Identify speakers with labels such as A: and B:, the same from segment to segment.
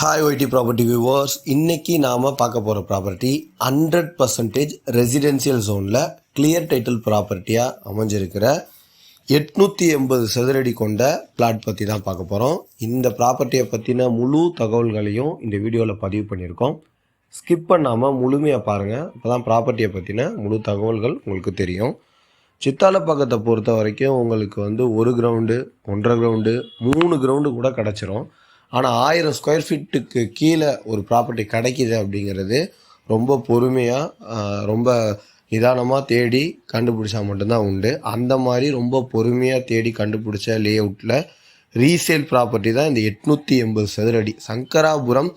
A: Hi YT property viewers இன்னைக்கு நாம் பார்க்க போகிற ப்ராப்பர்ட்டி ஹண்ட்ரட் பர்சன்டேஜ் ரெசிடென்சியல் ஜோனில் கிளியர் டைட்டில் ப்ராப்பர்ட்டியாக அமைஞ்சிருக்கிற எட்நூற்றி எண்பது சதுரடி கொண்ட பிளாட் பற்றி தான் பார்க்க போகிறோம் இந்த ப்ராப்பர்ட்டியை பற்றின முழு தகவல்களையும் இந்த வீடியோவில் பதிவு பண்ணியிருக்கோம். ஸ்கிப் பண்ணாமல் முழுமையாக பாருங்கள் அப்போ தான் ப்ராப்பர்ட்டியை பற்றின முழு தகவல்கள் உங்களுக்கு தெரியும். சித்தாலப்பாக்கத்தை பொறுத்த வரைக்கும் உங்களுக்கு வந்து ஒரு கிரவுண்டு ஒன்றரை கிரவுண்டு மூணு கிரவுண்டு கூட கிடச்சிரும். ஆனால் ஆயிரம் ஸ்கொயர் ஃபீட்டுக்கு கீழே ஒரு ப்ராப்பர்ட்டி கிடைக்கிது அப்படிங்கிறது ரொம்ப பொறுமையாக ரொம்ப நிதானமாக தேடி கண்டுபிடிச்சா மட்டும்தான் உண்டு. அந்த மாதிரி ரொம்ப பொறுமையாக தேடி கண்டுபிடிச்ச லே அவுட்டில் ரீசேல் ப்ராப்பர்ட்டி தான் இந்த எட்நூற்றி எண்பது சதுரடி. சங்கராபுரம்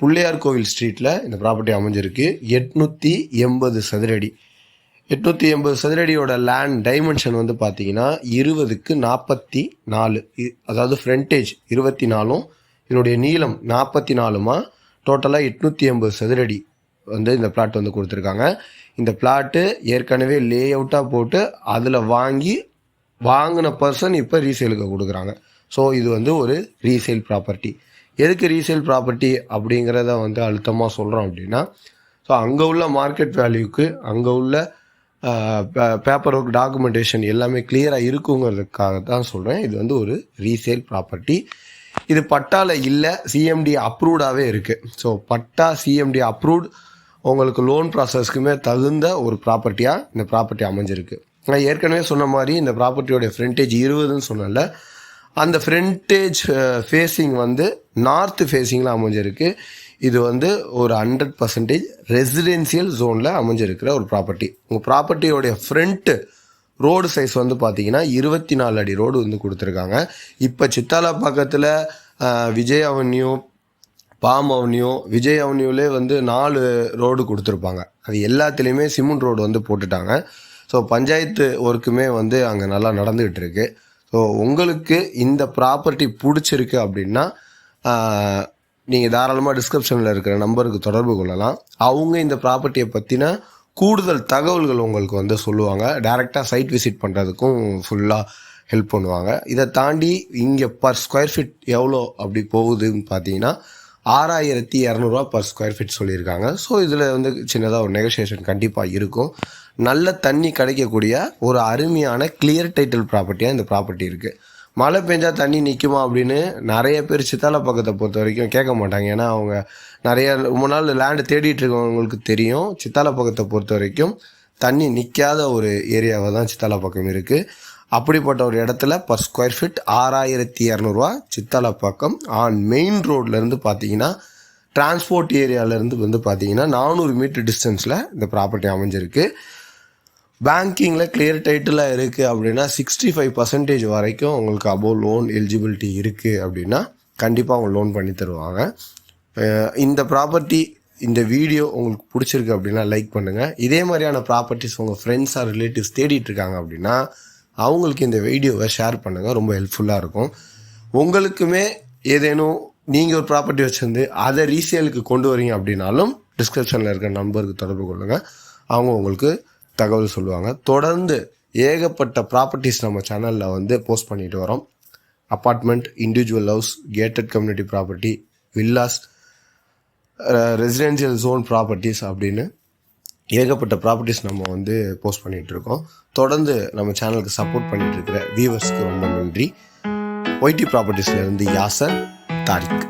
A: பிள்ளையார் கோவில் ஸ்ட்ரீட்டில் இந்த ப்ராப்பர்ட்டி அமைஞ்சிருக்கு. எட்நூற்றி எண்பது சதுரடி. எட்நூற்றி எண்பது சதுரடியோட லேண்ட் டைமென்ஷன் வந்து பார்த்தீங்கன்னா இருபதுக்கு நாற்பத்தி நாலு. அதாவது ஃப்ரண்டேஜ் இருபத்தி நாலும் இதனுடைய நீளம் நாற்பத்தி நாலுமா டோட்டலாக எட்நூற்றி எண்பது சதுரடி வந்து இந்த பிளாட் வந்து கொடுத்துருக்காங்க. இந்த பிளாட்டு ஏற்கனவே லே அவுட்டாக போட்டு அதில் வாங்கி வாங்கின பர்சன் இப்போ ரீசேலுக்கு கொடுக்குறாங்க. ஸோ இது வந்து ஒரு ரீசேல் ப்ராப்பர்ட்டி எதுக்கு ரீசேல் ப்ராப்பர்ட்டி அப்படிங்கிறத வந்து அழுத்தமாக சொல்கிறோம் அப்படின்னா ஸோ அங்கே உள்ள மார்க்கெட் வேல்யூக்கு அங்கே உள்ள பேப்பர் ஒர்க் டாக்குமெண்டேஷன் எல்லாமே கிளியராக இருக்குங்கிறதுக்காக தான் சொல்கிறேன் இது வந்து ஒரு ரீசேல் ப்ராப்பர்ட்டி இது பட்டாவில் இல்லை சிஎம்டி அப்ரூவ்டாகவே இருக்குது ஸோ பட்டா சிஎம்டி அப்ரூவ்ட் உங்களுக்கு லோன் ப்ராசஸ்க்குமே தகுந்த ஒரு ப்ராப்பர்ட்டியாக இந்த ப்ராப்பர்ட்டி அமைஞ்சிருக்கு. நான் ஏற்கனவே சொன்ன மாதிரி இந்த ப்ராப்பர்ட்டியோடைய ஃப்ரண்டேஜ் இருபதுன்னு சொன்னல அந்த ஃப்ரண்டேஜ் ஃபேஸிங் வந்து நார்த் ஃபேஸிங்கில் அமைஞ்சிருக்கு. இது வந்து ஒரு ஹண்ட்ரட் பர்சன்டேஜ் ரெசிடென்சியல் ஜோனில் அமைஞ்சிருக்கிற ஒரு ப்ராப்பர்ட்டி உங்கள் ப்ராப்பர்ட்டியோடைய ஃப்ரண்ட்டு ரோடு சைஸ் வந்து பார்த்தீங்கன்னா இருபத்தி நாலு அடி ரோடு வந்து கொடுத்துருக்காங்க. இப்போ சித்தாலா பக்கத்தில் Vijay avenue palm avenue Vijay அவென்யூலே வந்து நாலு ரோடு கொடுத்துருப்பாங்க. அது எல்லாத்துலேயுமே சிமெண்ட் ரோடு வந்து போட்டுட்டாங்க. ஸோ பஞ்சாயத்து ஒர்க்குமே வந்து அங்கே நல்லா நடந்துக்கிட்டு இருக்கு. ஸோ உங்களுக்கு இந்த ப்ராப்பர்ட்டி பிடிச்சிருக்கு அப்படின்னா நீங்கள் தாராளமாக டிஸ்கிரிப்ஷனில் இருக்கிற நம்பருக்கு தொடர்பு கொள்ளலாம். அவங்க இந்த ப்ராப்பர்ட்டியை பற்றின கூடுதல் தகவல்கள் உங்களுக்கு வந்து சொல்லுவாங்க. டேரெக்டாக சைட் விசிட் பண்ணுறதுக்கும் ஃபுல்லாக ஹெல்ப் பண்ணுவாங்க. இதை தாண்டி இங்கே பர் ஸ்கொயர் ஃபீட் எவ்வளோ அப்படி போகுதுன்னு பார்த்தீங்கன்னா ஆறாயிரத்தி இரநூறுவா பர் ஸ்கொயர் ஃபீட் சொல்லியிருக்காங்க. ஸோ இதில் வந்து சின்னதாக ஒரு நெகோசியேஷன் கண்டிப்பாக இருக்கும். நல்ல தண்ணி கிடைக்கக்கூடிய ஒரு அருமையான கிளியர் டைட்டில் ப்ராப்பர்ட்டியாக இந்த ப்ராப்பர்ட்டி இருக்குது மழை பெஞ்சா தண்ணி நிற்குமா அப்படின்னு நிறைய பேர் சித்தாலை பக்கத்தை பொறுத்த வரைக்கும் கேட்க மாட்டாங்க. ஏன்னா அவங்க நிறைய ரொம்ப நாள் லேண்டு தேடிட்டு இருக்கவங்களுக்கு தெரியும். சித்தாலை பக்கத்தை பொறுத்த வரைக்கும் தண்ணி நிற்காத ஒரு ஏரியாவை தான் சித்தால பக்கம் இருக்குது அப்படிப்பட்ட ஒரு இடத்துல பர் ஸ்கொயர் ஃபீட் ஆறாயிரத்தி இரநூறுவா சித்தாலை பக்கம் ஆன் மெயின் ரோட்லேருந்து பார்த்தீங்கன்னா டிரான்ஸ்போர்ட் ஏரியாவிலேருந்து வந்து பார்த்தீங்கன்னா நானூறு மீட்டர் டிஸ்டன்ஸில் இந்த ப்ராப்பர்ட்டி அமைஞ்சிருக்கு. பேங்கிங்கில் கிளியர் டைட்டிலாக இருக்குது அப்படின்னா சிக்ஸ்டி ஃபைவ் பர்சன்டேஜ் வரைக்கும் உங்களுக்கு அபோவ் லோன் எலிஜிபிலிட்டி இருக்குது அப்படின்னா கண்டிப்பாக அவங்க லோன் பண்ணி தருவாங்க. இந்த ப்ராப்பர்ட்டி இந்த வீடியோ உங்களுக்கு பிடிச்சிருக்கு அப்படின்னா லைக் பண்ணுங்கள் இதே மாதிரியான ப்ராப்பர்ட்டிஸ் உங்கள் ஃப்ரெண்ட்ஸ் ஆர் ரிலேட்டிவ்ஸ் தேடிட்டு இருக்காங்க அப்படின்னா அவங்களுக்கு இந்த வீடியோவை ஷேர் பண்ணுங்கள் ரொம்ப ஹெல்ப்ஃபுல்லாக இருக்கும். உங்களுக்குமே ஏதேனும் நீங்கள் ஒரு ப்ராப்பர்ட்டி வச்சுருந்து அதை ரீசேலுக்கு கொண்டு வரீங்க அப்படின்னாலும் டிஸ்கிரிப்ஷனில் இருக்கிற நம்பருக்கு தொடர்பு கொள்ளுங்கள் அவங்க உங்களுக்கு தகவல் சொல்லுவாங்க. தொடர்ந்து ஏகப்பட்ட ப்ராப்பர்ட்டிஸ் நம்ம சேனலில் வந்து போஸ்ட் பண்ணிட்டு வரோம். Apartment individual house gated community property villas residential zone properties அப்படின்னு ஏகப்பட்ட ப்ராப்பர்ட்டிஸ் நம்ம வந்து போஸ்ட் பண்ணிட்டு இருக்கோம். தொடர்ந்து நம்ம சேனலுக்கு சப்போர்ட் பண்ணிட்டு இருக்கிற வியூவர்ஸ்க்கு ரொம்ப நன்றி. ஒய்டி ப்ராப்பர்ட்டிஸ்ல இருந்து யாசர் தாரிக்.